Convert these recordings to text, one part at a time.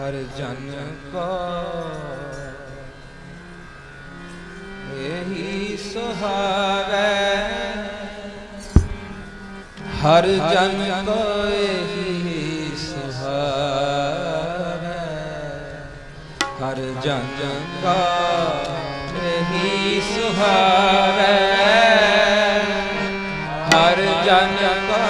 ਹਰ ਜਨ ਕਾ। ਇਹੀ ਸੁਹਾਵੇ। ਹਰ ਜਨ ਕੋ ਇਹੀ ਸੁਹਾਵੇ। ਹਰ ਜਨ ਕਾ ਇਹੀ ਸੁਹਾਵੇ। ਹਰ ਜਨ ਕਾ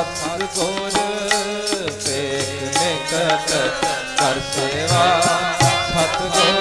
ਸਾਥ ਗੁਰ ਪ੍ਰੇਮ ਸੇਵਾ ਸਤ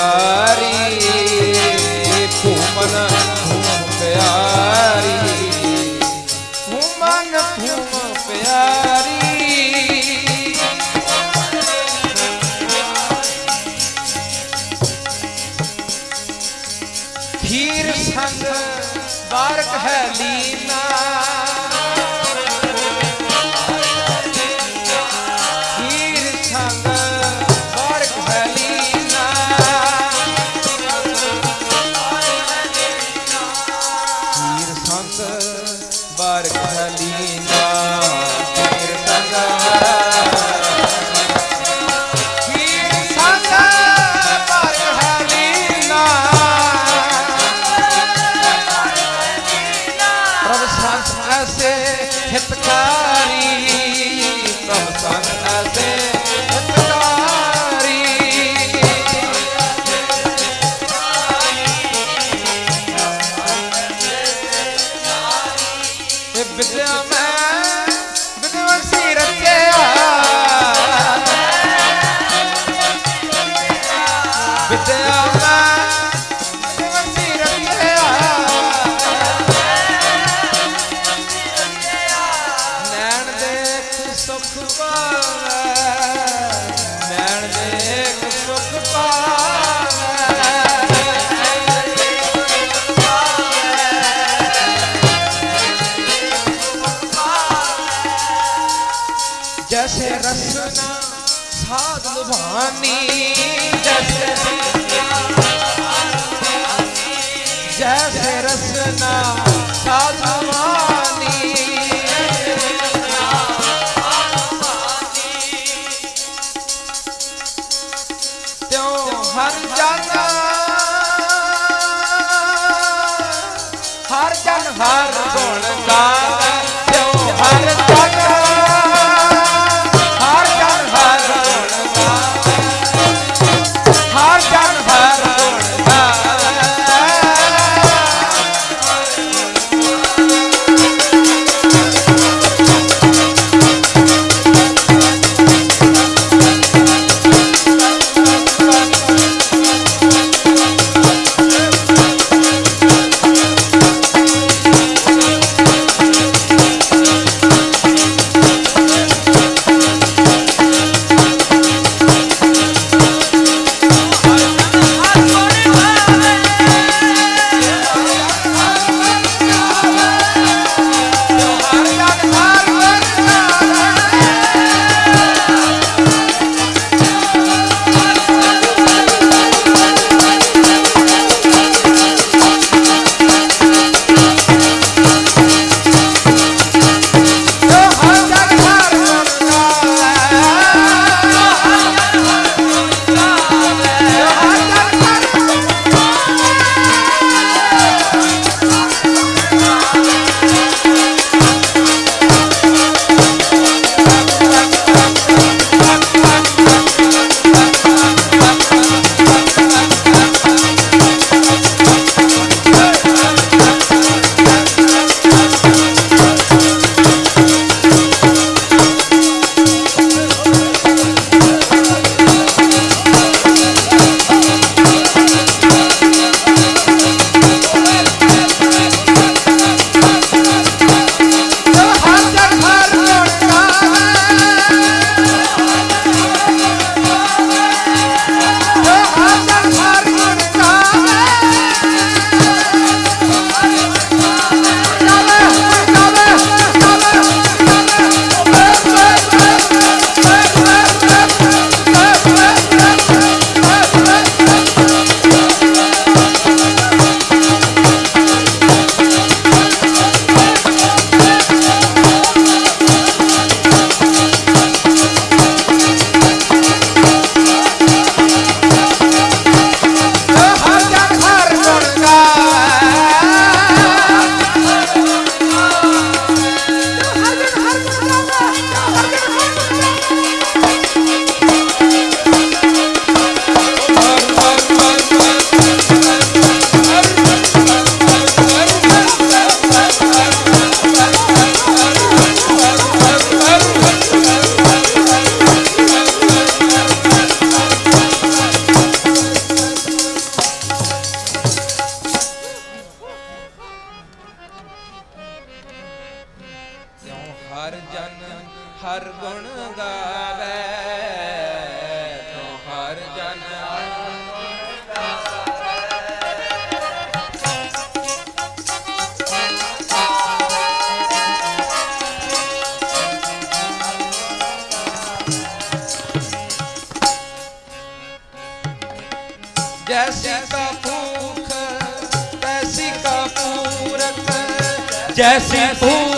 Hare कार खाली जैसी तू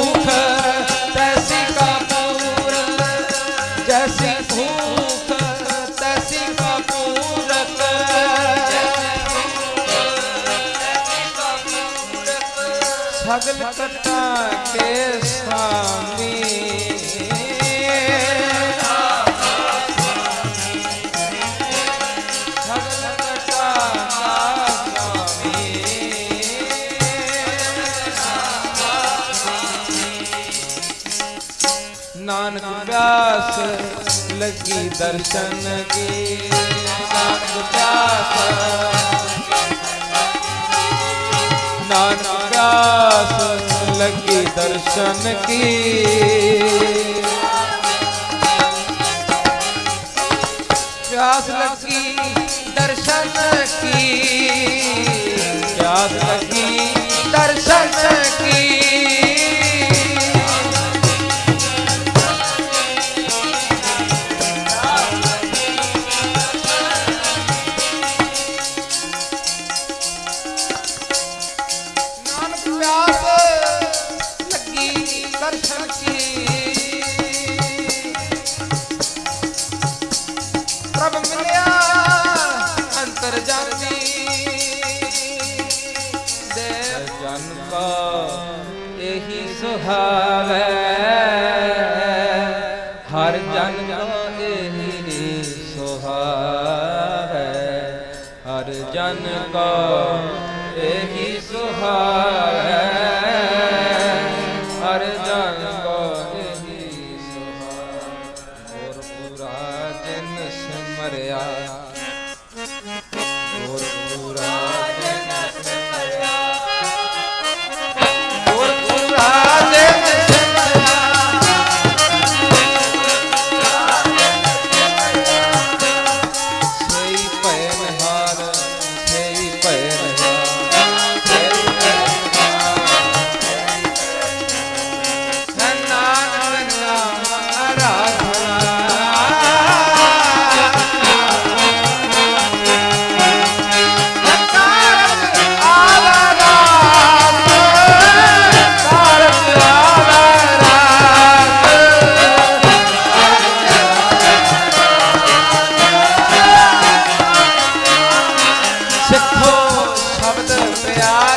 प्यास लगी दर्शन के नानक प्यास नानक प्यास लगी दर्शन की। प्यास लगी दर्शन की। प्यास लगी ほら ਹੋ ਸ਼ਬਦ ਪਿਆਰ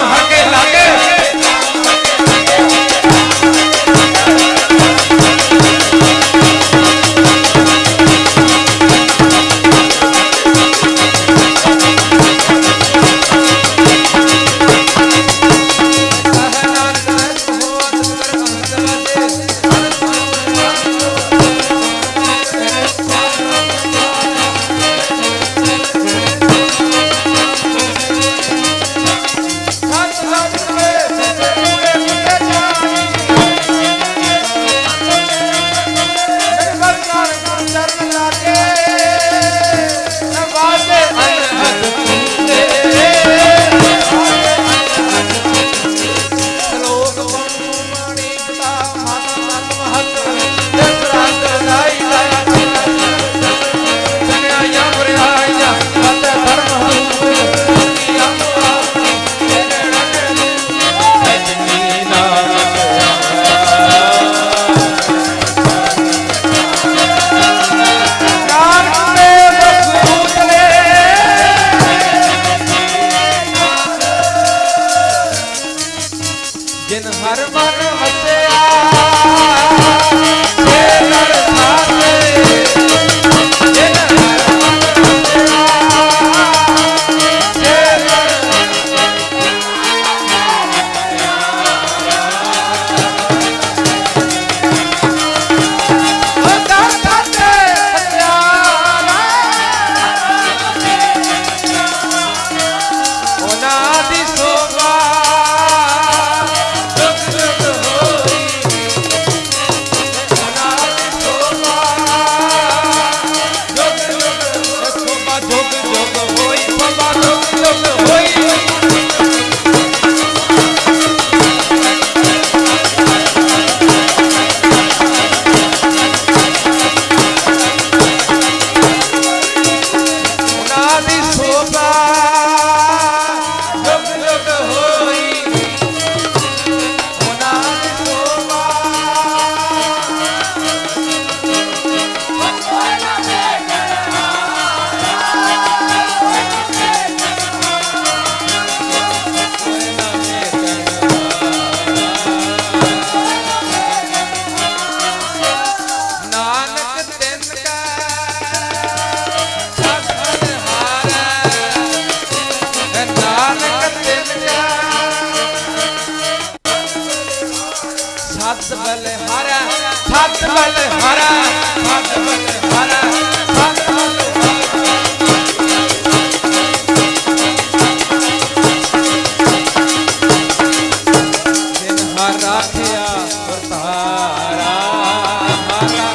लम्हा के लाल Ah, ah.